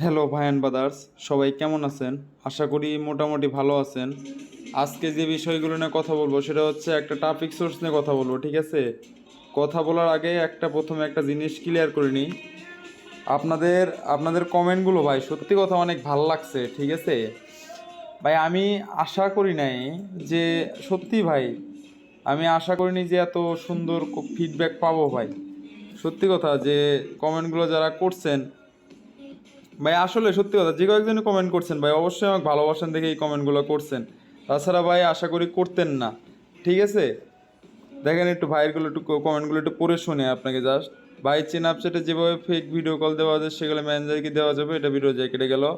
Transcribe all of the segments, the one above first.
Hello ভায়ান বাদার্স সবাই কেমন আছেন? আশা করি মোটামুটি ভালো আছেন। আজকে যে বিষয়গুলো নিয়ে কথা বলব সেটা হচ্ছে একটা ট্রাফিক সোর্স নিয়ে কথা বলব, ঠিক আছে? কথা বলার আগে একটা প্রথমে একটা জিনিস ক্লিয়ার করে নিই। আপনাদের আপনাদের কমেন্টগুলো ভাই সত্যি কথা অনেক ভালো লাগছে, ঠিক আছে? ভাই, আমি আশা করি নাই যে, সত্যি ভাই, আমি আশা করিনি যে এত সুন্দর ফিডব্যাক পাবো ভাই। সত্যি কথা যে কমেন্টগুলো যারা করছেন ভাই, আসলে সত্যি কথা, যে কয়েকজনই কমেন্ট করছেন ভাই, অবশ্যই আমাকে ভালোবাসেন দেখে এই কমেন্টগুলো করছেন। তাছাড়া ভাই, আশা করি করতেন না। ঠিক আছে? দেখেন একটু ভাইয়েরগুলো একটু কমেন্টগুলো একটু পড়ে শুনে আপনাকে জাস্ট ভাই চেন আপসেটে যেভাবে ফেক ভিডিও কল দেওয়া যায় সেগুলো ম্যানেজারকে দেওয়া যাবে? এটা ভিডিও যায় কেটে গেল।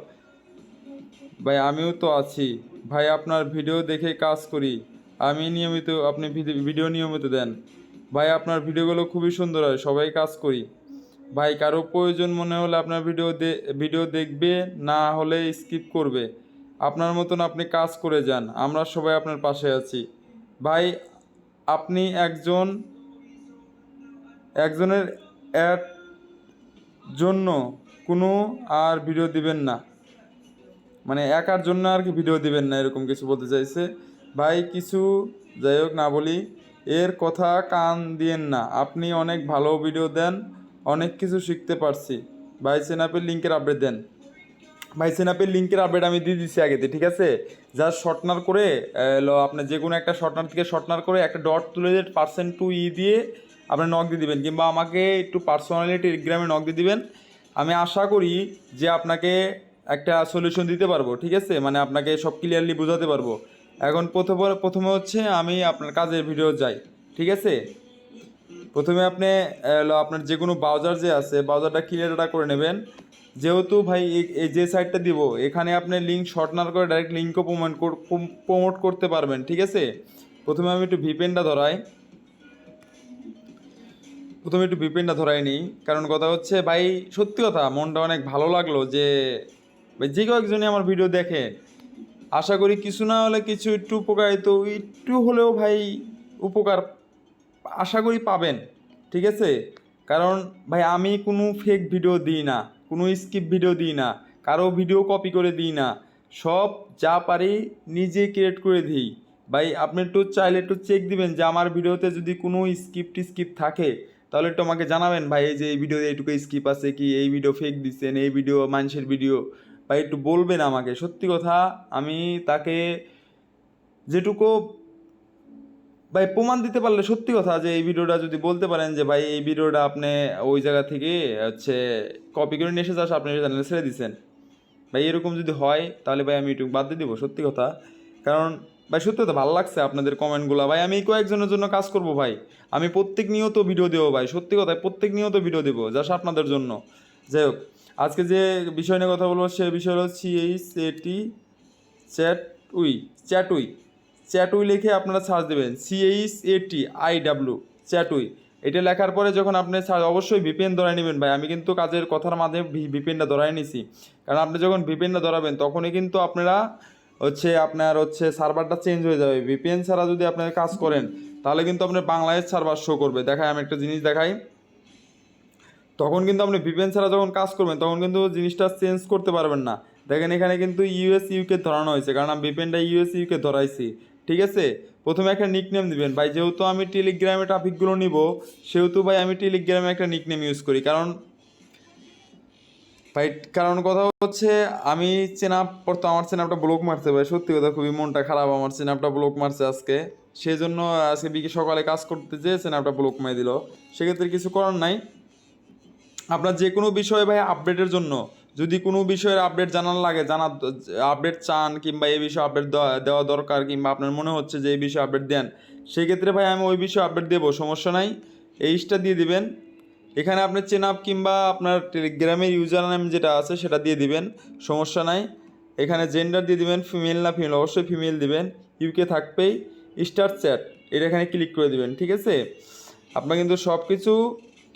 ভাই, আমিও তো আছি। ভাই, আপনার ভিডিও দেখে কাজ করি। আমি নিয়মিত, আপনি ভিডি- ভিডিও নিয়মিত দেন। ভাই, আপনার ভিডিওগুলো খুবই সুন্দর হয়, সবাই কাজ করি। ভাই, কারও প্রয়োজন মনে হলে আপনার ভিডিও ভিডিও দেখবে, না হলে স্কিপ করবে। আপনার মতন আপনি কাজ করে যান, আমরা সবাই আপনার পাশে আছি। ভাই, আপনি একজন, একজনের অ্যাড জন্য কোনো আর ভিডিও দিবেন না। মানে একার জন্য আর কি ভিডিও দিবেন না, এরকম কিছু বলতে চাইছে। ভাই, কিছু যাই হোক না বলি, এর কথা কান দিয়েন না। আপনি অনেক ভালো ভিডিও দেন অনেক কিছু শিখতে পারছি। ভাই সেনাপের লিঙ্কের আপডেট দেন। ভাই সেনাপের লিঙ্কের আপডেট আমি দিয়ে দিচ্ছি আগেতে, ঠিক আছে? যা শর্টনার করে আপনি যে কোনো একটা শর্টনার থেকে শর্টনার করে একটা ডট তুলে দিয়ে পার্সেন্ট টু ই দিয়ে আপনি নক দিয়ে দিবেন, কিংবা আমাকে একটু পার্সোনালি টেলিগ্রামে নক দিয়ে দিবেন। আমি আশা করি যে আপনাকে একটা সলিউশন দিতে পারব, ঠিক আছে? মানে আপনাকে সব ক্লিয়ারলি বোঝাতে পারব। এখন প্রথমে প্রথমে হচ্ছে আমি আপনার কাজের ভিডিও যাই, ঠিক আছে? প্রথমে আপনি আপনার যে কোনো ব্রাউজার যে আছে ব্রাউজারটা ক্লিয়ারটা করে নেবেন। যেহেতু ভাই, এই- এই যে সাইটটা দিব, এখানে আপনি লিঙ্ক শর্ট না করে ডাইরেক্ট লিঙ্কও প্রমোট প্রমোট করতে পারবেন, ঠিক আছে? প্রথমে আমি একটু ভিপেনটা ধরাই। প্রথমে একটু ভিপেনটা ধরাই নিই, কারণ কথা হচ্ছে ভাই, সত্যি কথা, মনটা অনেক ভালো লাগল যে, ভাই, যে কয়েকজনই আমার ভিডিও দেখে। আশা করি কিছু না হলে কিছু একটু উপকারিত, একটু হলেও ভাই, উপকার আশা করি পাবেন, ঠিক আছে? কারণ ভাই, আমি কোনো ফেক ভিডিও দিই না, কোনো স্কিপ ভিডিও দিই না, কারও ভিডিও কপি করে দিই না। সব যা পারি নিজে ক্রিয়েট করে দিই। ভাই, আপনি একটু চাইলে একটু চেক দিবেন যে আমার ভিডিওতে যদি কোনো স্কিপ স্কিপ থাকে, তাহলে একটু আমাকে জানাবেন। ভাই, এই যে এই ভিডিওতে এইটুকু স্কিপ আছে কি? এই ভিডিও ফেক দিচ্ছেন এই ভিডিও মানুষের ভিডিও ভাই, একটু বলবেন আমাকে। সত্যি কথা, আমি তাকে যেটুকু ভাই, প্রমাণ দিতে পারলে সত্যি কথা যে এই ভিডিওটা যদি বলতে পারেন যে ভাই, এই ভিডিওটা আপনি ওই জায়গা থেকে হচ্ছে কপি করে নিয়ে এসে যাস, আপনি চ্যানেলে ছেড়ে দিচ্ছেন ভাই, এরকম যদি হয়, তাহলে ভাই আমি ইউটিউব বাদ দিয়ে দিব, সত্যি কথা। কারণ ভাই, সত্যি কথা ভালো লাগছে আপনাদের কমেন্টগুলো ভাই, আমি কয়েকজনের জন্য কাজ করব ভাই। আমি প্রত্যেক নিয়ত ভিডিও দেবো ভাই, সত্যি কথা প্রত্যেক নিয়ত ভিডিও দেবো জাস্ট আপনাদের জন্য। যাই হোক, আজকে যে বিষয় নিয়ে কথা বলব, সে বিষয় হলো CH AT chat we chat we. Chat we লিখে আপনারা সার্চ দেবেন সিএইচ এটি আই ডাব্লু চ্যাটুই। এটা লেখার পরে যখন আপনি সার্চ অবশ্যই ভিপিএন ধরাই নেবেন ভাই। আমি কিন্তু কাজের কথার মাধ্যমে ভিপিএনটা ধরাই নিছি। কারণ আপনি যখন ভিপিএনটা ধরাবেন, তখনই কিন্তু আপনারা হচ্ছে আপনার হচ্ছে সার্ভারটা চেঞ্জ হয়ে যাবে। ভিপিএন ছাড়া যদি আপনারা কাজ করেন, তাহলে কিন্তু আপনার বাংলাদেশ সার্ভার শো করবে। দেখাই, আমি একটা জিনিস দেখাই। তখন কিন্তু আপনি ভিপিএন ছাড়া যখন কাজ করবেন, তখন কিন্তু জিনিসটা চেঞ্জ করতে পারবেন না। দেখেন এখানে কিন্তু ইউএস ইউকে ধরানো হয়েছে। কারণ আমি ভিপিএনটা ইউএস ইউকে ধরাইছি। ঠিক আছে? প্রথমে একটা নিকনেম দিবেন। ভাই, যেহেতু আমি টেলিগ্রামে ট্রাফিকগুলো নিব, সেহেতু ভাই আমি টেলিগ্রামে একটা নিকনেম ইউজ করি। কারণ, ভাই, কারণ কথা হচ্ছে, আমি চেনাপ পর তো আমার চেনাপটা ব্লক মারছে ভাই। সত্যি কথা খুবই মনটা খারাপ, আমার চেনাপটা ব্লক মারছে আজকে। সেই জন্য আজকে বিকে সকালে কাজ করতে যেয়ে চেনাপটা ব্লক মাই দিল। সেক্ষেত্রে কিছু করার নাই। আপনার যে কোনো বিষয়ে ভাই আপডেটের জন্য যদি কোনো বিষয়ের আপডেট জানার লাগে জানার আপডেট চান কিংবা এই বিষয়ে আপডেট দেওয়া দরকার কিংবা আপনার মনে হচ্ছে যে এই বিষয়ে আপডেট দেন সেই ক্ষেত্রে ভাই আমি ওই বিষয়ে আপডেট দেবো, সমস্যা নাই। এইচটা দিয়ে দিবেন। এখানে আপনি চেনাপ কিংবা আপনার টেলিগ্রামের ইউজার নেম যেটা আছে সেটা দিয়ে দিবেন, সমস্যা নাই। এখানে জেন্ডার দিয়ে দিবেন ফিমেল না ফিমেল অবশ্যই ফিমেল দিবেন। ইউকে থাকবেই। স্টার চ্যাট এটা এখানে ক্লিক করে দিবেন, ঠিক আছে? আপনার কিন্তু সব কিছু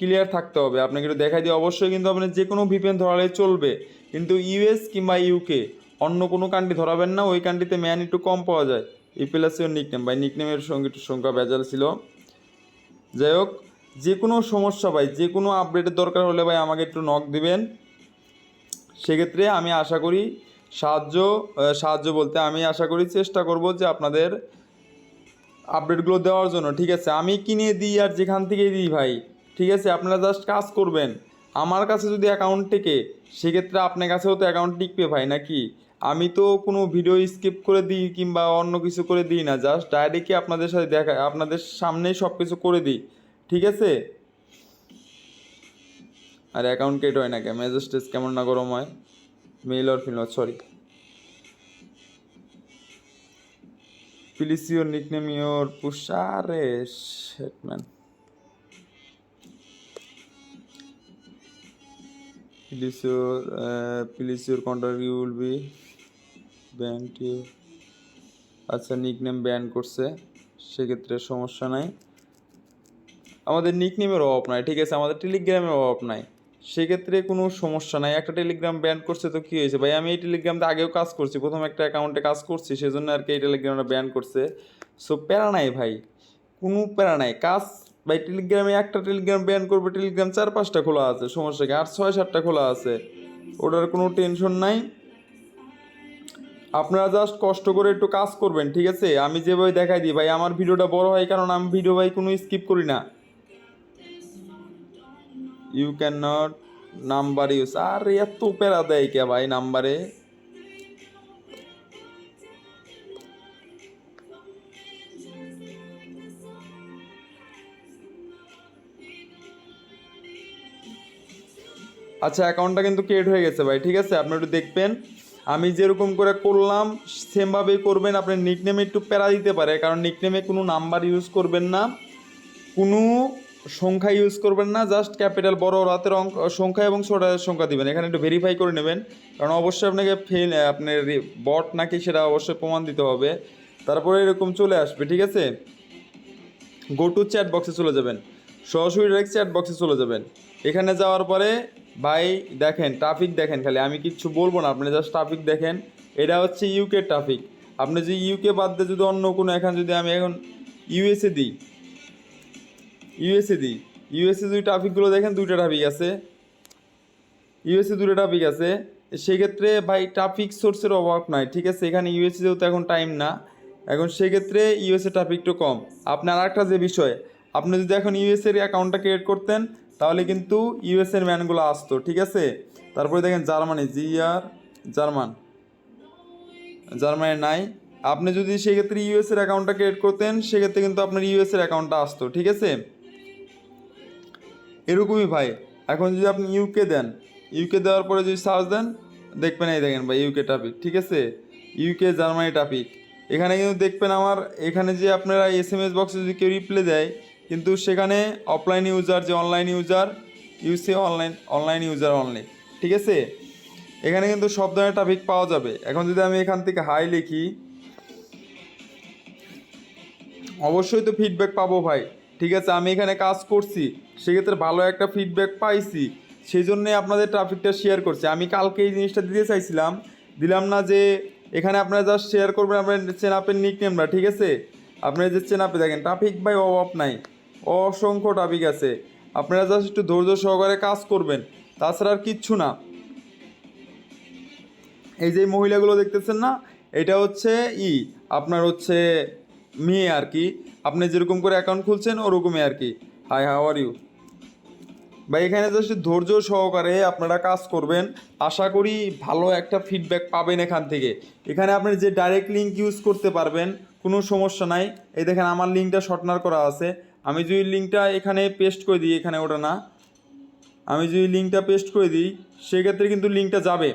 ক্লিয়ার থাকতে হবে। আপনাকে একটু দেখাই দিয়ে অবশ্যই কিন্তু আপনি যে কোনো ভিপিএন ধরালে চলবে। কিন্তু ইউএস কিংবা ইউকে অন্য কোনো কান্ট্রি ধরাবেন না। ওই কান্ট্রিতে ম্যান একটু কম পাওয়া যায়। এই প্লাস নিকনেম ভাই নিকনেমের সঙ্গে একটু সংখ্যা ভেজাল ছিল। যাই হোক যে কোনো সমস্যা ভাই যে কোনো আপডেটের দরকার হলে ভাই আমাকে একটু নক দিবেন। সেক্ষেত্রে আমি আশা করি সাহায্য সাহায্য বলতে আমি আশা করি চেষ্টা করব যে আপনাদের আপডেটগুলো দেওয়ার জন্য। ঠিক আছে, আমি কিনে দিই আর যেখান থেকেই দিই ভাই। ঠিক আছে, আপনারা জাস্ট কাজ করবেন। আমার কাছে যদি অ্যাকাউন্ট টেকে সেক্ষেত্রে আপনার কাছেও তো অ্যাকাউন্ট টিকবে ভাই, নাকি? আমি তো কোনো ভিডিও স্কিপ করে দিই কিংবা অন্য কিছু করে দিই না জাস্ট ডাইরেক্টই আপনাদের সাথে দেখা, আপনাদের সামনেই সব কিছু করে দিই। ঠিক আছে? আর অ্যাকাউন্ট কেট হয় না কে মেজেস্টেজ কেমন না গরম হয়? Male or feel sorry please your nickname your পুষারে শেটম্যান please your please your contact you will be ban you আচ্ছা নিকনেম ব্যান করছে, সেক্ষেত্রে সমস্যা নাই। আমাদের নিকনেমের অভাব নাই, ঠিক আছে? আমাদের টেলিগ্রামের অভাব নাই। সেক্ষেত্রে কোনো সমস্যা নাই। একটা টেলিগ্রাম ব্যান করছে তো কী হয়েছে? ভাই, আমি এই টেলিগ্রামতে আগেও কাজ করছি। প্রথম একটা অ্যাকাউন্টে কাজ করছি, সেজন্য আর কি এই টেলিগ্রামটা ব্যান করছে। সো প্যারা নাই ভাই। কোনো প্যারা নাই। কাজ ভাই টেলিগ্রামে একটা টেলিগ্রাম ব্যান করবে টেলিগ্রাম চার পাঁচটা খোলা আছে, সমস্যা কি? আর ছয়, সাতটা খোলা আছে। ওটার কোনো টেনশন নাই। আপনারা জাস্ট কষ্ট করে একটু কাজ করবেন, ঠিক আছে? আমি যেভাবে দেখাই দিই, ভাই, আমার ভিডিওটা বড় হয় কারণ আমি ভিডিও ভাই কোনো স্কিপ করি না। You can not number use আর, এত প্যারা দেয় কে ভাই নাম্বারে আচ্ছা অ্যাকাউন্টটা কিন্তু ক্রিয়েট হয়ে গেছে ভাই, ঠিক আছে? আপনি একটু দেখবেন। আমি যেরকম করে করলাম, সেমভাবেই করবেন। আপনি নিকনেমে একটু প্যারা দিতে পারে, কারণ নিকনেমে কোনো নাম্বার ইউজ করবেন না। কোনো সংখ্যা ইউজ করবেন না জাস্ট ক্যাপিটাল বড় রাতের অঙ্ক সংখ্যা এবং ছোট সংখ্যা দিবেন। এখানে একটু ভেরিফাই করে নেবেন, কারণ অবশ্যই আপনাকে ফেল আপনার বট নাকি সেটা অবশ্যই প্রমাণ দিতে হবে। তারপরে এরকম চলে আসবে, ঠিক আছে? গো টু চ্যাট বক্সে চলে যাবেন। সরাসরি ডাইরেক্ট চ্যাট বক্সে চলে যাবেন। এখানে যাওয়ার পরে ভাই, দেখেন ট্রাফিক দেখেন খালি, আমি কিচ্ছু বলব না, আপনি জাস্ট ট্রাফিক দেখেন। এটা হচ্ছে ইউকে ট্রাফিক আপনি যদি ইউকে বাদ দিয়ে যদি অন্য কোনো এখানে যদি আমি এখন ইউএসএ দিই ইউএসএ দিই ইউএসএ যদি ট্রাফিকগুলো দেখেন, দুইটা ট্রাফিক আছে। ইউএসএ দুটো ট্রাফিক আছে। সেক্ষেত্রে ভাই ট্রাফিক সোর্সের অভাব নাই, ঠিক আছে? এখানে ইউএসএ যেহেতু এখন টাইম না, এখন সেক্ষেত্রে ইউএসএ ট্রাফিকটা কম। আপনার আরেকটা যে বিষয়, আপনি যদি এখন ইউএসএর অ্যাকাউন্টটা ক্রিয়েট করতেন তাহলে কিন্তু ইউএসএর ম্যানগুলো আসতো, ঠিক আছে? তারপরে দেখেন Germany, G R German. Germany নাই। আপনি যদি সেক্ষেত্রে ইউএসএর অ্যাকাউন্টটা ক্রিয়েট করতেন, সেক্ষেত্রে কিন্তু আপনার ইউএসএর অ্যাকাউন্টটা আসতো, ঠিক আছে? এরকমই ভাই। এখন যদি আপনি ইউকে দেন ইউকে দেওয়ার পরে যদি সার্চ দেন, দেখবেন এই দেখেন ভাই ইউকে টপিক ঠিক আছে? ইউকে জার্মানি টপিক এখানে কিন্তু দেখবেন আমার, এখানে যে আপনারা এস এম এস বক্সে যদি কেউ রিপ্লে দেয় কিন্তু সেখানে অফলাইন ইউজার যে অনলাইন ইউজার ইউসে অনলাইন অনলাইন ইউজার অনলি ঠিক আছে? এখানে কিন্তু সব ধরনের ট্রাফিক পাওয়া যাবে। এখন যদি আমি এখান থেকে হাই লিখি, অবশ্যই তো ফিডব্যাক পাবো ভাই, ঠিক আছে? আমি এখানে কাজ করছি, সেক্ষেত্রে ভালো একটা ফিডব্যাক পাইছি সেই জন্যে আপনাদের ট্রাফিকটা শেয়ার করছি। আমি কালকে এই জিনিসটা দিতে চাইছিলাম, দিলাম না যে এখানে আপনারা জাস্ট শেয়ার করবেন আপনার চেনাপের নিকনেমটা ঠিক আছে? আপনারা যে চেনাপে দেখেন ট্রাফিক ভাই অভাব নাই। অসংখ্য ট্রাফিক আছে। আপনারা জাস্ট একটু ধৈর্য সহকারে কাজ করবেন, তাছাড়া আর কিচ্ছু না। এই যে মহিলাগুলো দেখতেছেন না, এটা হচ্ছে ই, আপনার হচ্ছে মেয়ে আর কি। আপনি যেরকম করে অ্যাকাউন্ট খুলছেন, ওরকমই আর কি। হাই হাউ আর ইউ ভাই, এখানে জাস্ট ধৈর্য সহকারে আপনারা কাজ করবেন। আশা করি ভালো একটা ফিডব্যাক পাবেন এখান থেকে। এখানে আপনি যে ডাইরেক্ট লিঙ্ক ইউজ করতে পারবেন, কোনো সমস্যা নাই। এই দেখেন, আমার লিঙ্কটা শর্টনার করা আছে। আমি যদি লিঙ্কটা এখানে পেস্ট করে দিই, এখানে ওটা না, আমি যদি লিঙ্কটা পেস্ট করে দিই, সেক্ষেত্রে কিন্তু লিঙ্কটা যাবে।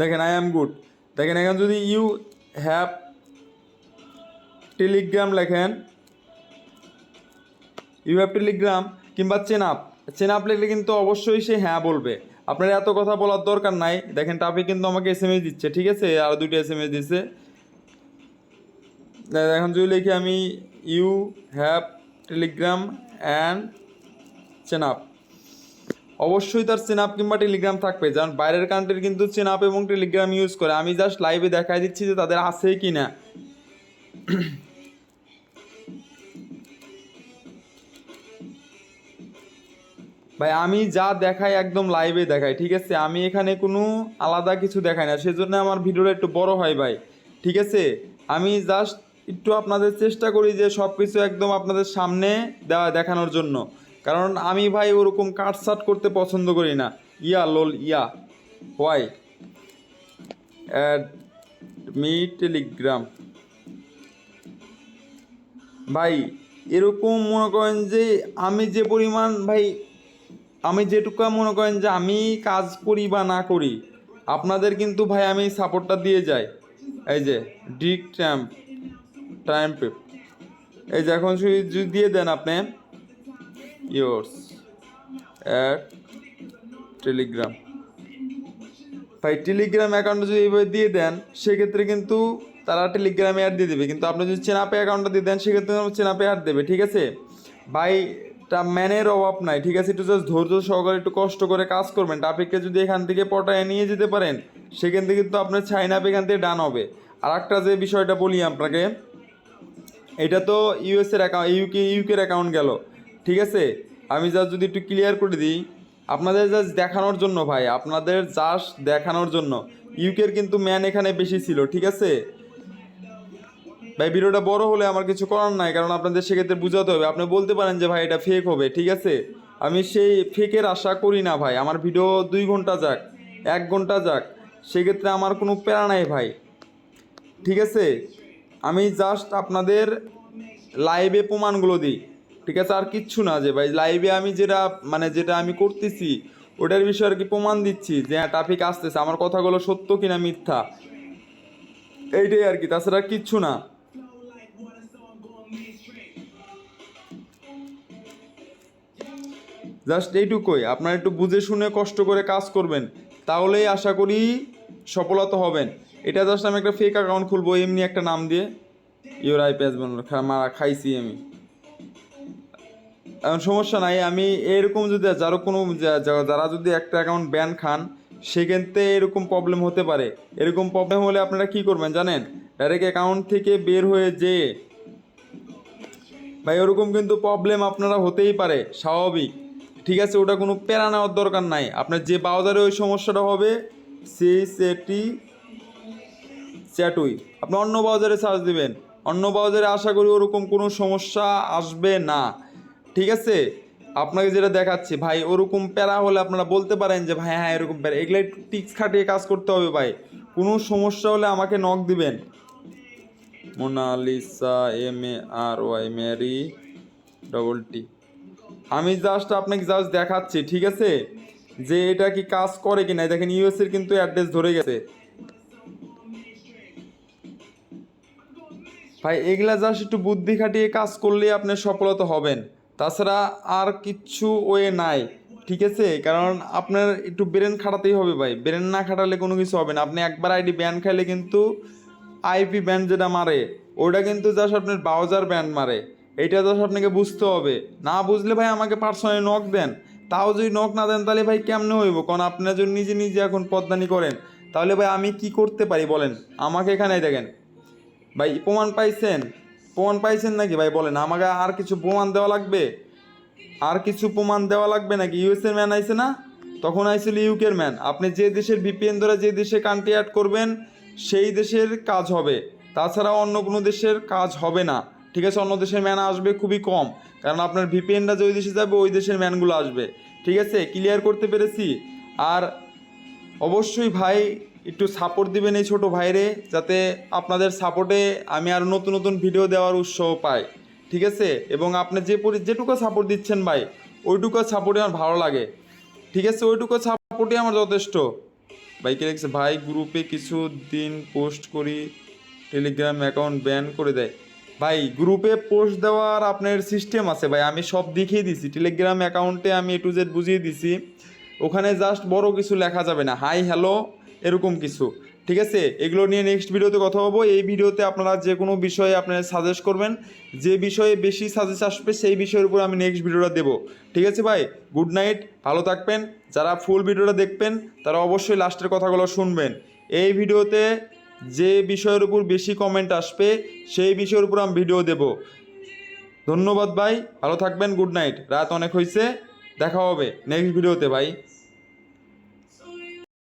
দেখেন আই অ্যাম গুড দেখেন, এখানে যদি ইউ হ্যাভ টেলিগ্রাম লেখেন ইউ হ্যাভ টেলিগ্রাম কিংবা চেনাপ চেনাপ লিখলে কিন্তু অবশ্যই সে হ্যাঁ বলবে। আপনার এত কথা বলার দরকার নাই। দেখেন টাপে কিন্তু আমাকে এস এম এস দিচ্ছে, ঠিক আছে? আরও দুটো এস এম এস দিচ্ছে এখন যদি লিখি আমি you have Telegram and chain up অবশ্যই তার চেনাপ কিংবা টেলিগ্রাম থাকবে কারণ বাইরের কান্ট্রির কিন্তু চেনাপ এবং টেলিগ্রাম ইউজ করে। আমি জাস্ট লাইভে দেখাই দিচ্ছি যে তাদের আছে কি না ভাই, আমি যা দেখাই একদম লাইভে দেখাই, ঠিক আছে? আমি এখানে কোনো আলাদা কিছু দেখাই না, সেজন্য আমার ভিডিওটা একটু বড় হয় ভাই, ঠিক আছে? আমি জাস্ট একটু আপনাদের চেষ্টা করি যে সব কিছু একদম আপনাদের সামনে দেওয়া দেখানোর জন্য। কারণ আমি ভাই ওরকম কাটসাট করতে পছন্দ করি না। Yeah lol, yeah. Why? Add me Telegram. ভাই, এরকম মনে করেন যে আমি যে পরিমাণ ভাই, আমি যেটুকু মনে করেন যে আমি কাজ করি বা না করি, আপনাদের কিন্তু ভাই আমি সাপোর্টটা দিয়ে যাই। এই যে ডিক ট্যাম্প ট্যাম্প এই যে এখন যদি দিয়ে দেন আপনি ইয়োর্স অ্যাট টেলিগ্রাম ভাই টেলিগ্রাম অ্যাকাউন্টে যদি এইভাবে দিয়ে দেন, সেক্ষেত্রে কিন্তু তারা টেলিগ্রামে অ্যাড দিয়ে দেবে। কিন্তু আপনি যদি চেনাপে অ্যাকাউন্টটা দিয়ে দেন, সেক্ষেত্রে চেনাপে অ্যাড দেবে, ঠিক আছে? ভাই তা ম্যানের অভাব নাই, ঠিক আছে? একটু জাস্ট ধৈর্য সহকারে, একটু কষ্ট করে কাজ করবেন। টাপিককে যদি এখান থেকে পটায় নিয়ে যেতে পারেন, সেখান থেকে কিন্তু আপনার ছাইনাপ এখান থেকে ডান হবে। আর একটা যে বিষয়টা বলি আপনাকে এটা তো ইউএসের অ্যাকাউন্ট ইউকে ইউকের অ্যাকাউন্ট গেল। ঠিক আছে? আমি জাস্ট যদি একটু ক্লিয়ার করে দিই, আপনাদের জাস্ট দেখানোর জন্য ভাই, আপনাদের জাস্ট দেখানোর জন্য। ইউকের কিন্তু ম্যান এখানে বেশি ছিল, ঠিক আছে? ভাই, ভিডিওটা বড় হলে আমার কিছু করার নাই, কারণ আপনাদের সেক্ষেত্রে বুঝাতে হবে। আপনি বলতে পারেন যে, ভাই, এটা ফেক হবে। ঠিক আছে? আমি সেই ফেকের আশা করি না ভাই। আমার ভিডিও দুই ঘণ্টা যাক, এক ঘণ্টা যাক, সেক্ষেত্রে আমার কোনো প্যারা নাই ভাই। ঠিক আছে? আমি জাস্ট আপনাদের লাইভে প্রমাণগুলো দিই। ঠিক আছে? আর কিচ্ছু না যে ভাই লাইভে আমি যেটা মানে যেটা আমি করতেছি, ওটার বিষয়ে আর কি প্রমাণ দিচ্ছি যে হ্যাঁ ট্রাফিক আসতেছে। আমার কথাগুলো সত্য কিনা মিথ্যা? এইটাই আর কি। তাছাড়া কিচ্ছু না। জাস্ট এইটুকুই। আপনারা একটু বুঝে শুনে কষ্ট করে কাজ করবেন। তাহলেই আশা করি সফলতা হবেন। এটা জাস্ট আমি একটা ফেক অ্যাকাউন্ট খুলবো, এমনি একটা নাম দিয়ে। ইউর আই পেজ মারা, খাইছি আমি। এখন সমস্যা নাই, আমি এরকম যদি যারও কোনো যা- যা- যারা যদি একটা অ্যাকাউন্ট ব্যান খান, সেক্ষেত্রে এরকম প্রবলেম হতে পারে। এরকম প্রবলেম হলে আপনারা কি করবেন জানেন? ডাইরেক্ট অ্যাকাউন্ট থেকে বের হয়ে যেয়ে ভাই, ওরকম কিন্তু প্রবলেম আপনারা হতেই পারে, স্বাভাবিক। ঠিক আছে, ওটা কোনো প্যারা নেওয়ার দরকার নাই। আপনার যে ব্রাউজারে ওই সমস্যাটা হবে সেই সেটি চ্যাটুই আপনি অন্য ব্রাউজারে সার্চ দিবেন। অন্য ব্রাউজারে আশা করি ওরকম কোনো সমস্যা আসবে না। ঠিক আছে? আপনাকে যেটা দেখাচ্ছি, ভাই, ওরকম প্যারা হলে আপনারা বলতে পারেন যে, ভাই হ্যাঁ এরকম প্যারা। এগুলো একটু টিক্স খাটিয়ে কাজ করতে হবে, ভাই। কোনো সমস্যা হলে আমাকে নক দিবেন। Monalisa M A R Y Mary double T আমি জাস্ট আপনাকে জাস্ট দেখাচ্ছি, ঠিক আছে? যে এটা কি কাজ করে কি কিনা দেখেন ইউএস এর কিন্তু অ্যাড্রেস ধরে গেছে। ভাই, এগুলা জাস্ট একটু বুদ্ধি খাটিয়ে কাজ করলে আপনি সফলতা হবেন। তাছাড়া আর কিচ্ছু ওয়ে নাই, ঠিক আছে? কারণ আপনার একটু ব্রেন খাটাতেই হবে ভাই। ব্রেন না খাটালে কোনো কিছু হবে না। আপনি একবার আইডি ব্যান খাইলে কিন্তু আইপি ব্যান্ড যেটা মারে, ওটা কিন্তু জাস্ট আপনার ব্রাউজার ব্যান্ড মারে। এটা জাস্ট আপনাকে বুঝতে হবে। না বুঝলে ভাই আমাকে পার্সোনালি নক দেন। তাও যদি নক না দেন, তাহলে ভাই কেমনে হইব? কারণ আপনারা যদি নিজে নিজে এখন পদ্মানি করেন, তাহলে ভাই আমি কি করতে পারি বলেন? আমাকে এখানে দেখেন। ভাই, প্রমাণ পাইছেন? প্রমাণ পাইছেন নাকি? ভাই, বলেন, আমাকে আর কিছু প্রমাণ দেওয়া লাগবে? আর কিছু প্রমাণ দেওয়া লাগবে নাকি? ইউএসএর ম্যান আইছে না? তখন আইছিল ইউকের ম্যান আপনি যে দেশের ভিপিএন ধরে যে দেশে কান্ট্রি অ্যাড করবেন, সেই দেশের কাজ হবে। তাছাড়া অন্য কোনো দেশের কাজ হবে না। ঠিক আছে, অন্য দেশের ম্যান আসবে খুবই কম। কারণ আপনার ভিপিএনটা যে ওই দেশে যাবে, ওই দেশের ম্যানগুলো আসবে। ঠিক আছে ক্লিয়ার করতে পেরেছি। আর অবশ্যই ভাই একটু সাপোর্ট দিবেন এই ছোটো ভাইরে, যাতে আপনাদের সাপোর্টে আমি আরও নতুন নতুন ভিডিও দেওয়ার উৎসাহ পাই। ঠিক আছে? এবং আপনি যে পরি, যেটুকু সাপোর্ট দিচ্ছেন ভাই, ওইটুকু সাপোর্টে আমার ভালো লাগে। ঠিক আছে? ওইটুকু সাপোর্টই আমার যথেষ্ট। ভাই, কে দেখছে ভাই গ্রুপে কিছু দিন পোস্ট করি টেলিগ্রাম অ্যাকাউন্ট ব্যান করে দেয়। ভাই গ্রুপে পোস্ট দেওয়ার আপনার সিস্টেম আছে ভাই, আমি সব দেখিয়ে দিছি। টেলিগ্রাম অ্যাকাউন্টে আমি এ টু জেড বুঝিয়ে দিছি। ওখানে জাস্ট বড় কিছু লেখা যাবে না। হাই হ্যালো এরকম কিছু। ঠিক আছে? এগুলো নিয়ে নেক্সট ভিডিওতে কথা বলব এই ভিডিওতে আপনারা যে কোনো বিষয়ে আপনারা সাজেস্ট করবেন, যে বিষয়ে বেশি সাজেস্ট আসবে, সেই বিষয়ের উপর আমি নেক্সট ভিডিওটা দেবো। ঠিক আছে ভাই? গুড নাইট ভালো থাকবেন। যারা ফুল ভিডিওটা দেখবেন, তারা অবশ্যই লাস্টের কথাগুলো শুনবেন। এই ভিডিওতে যে বিষয়ের উপর বেশি কমেন্ট আসবে, সেই বিষয়ের উপর আমি ভিডিও দেব। ধন্যবাদ ভাই। ভালো থাকবেন গুড নাইট রাত অনেক হয়েছে দেখা হবে নেক্সট ভিডিওতে ভাই।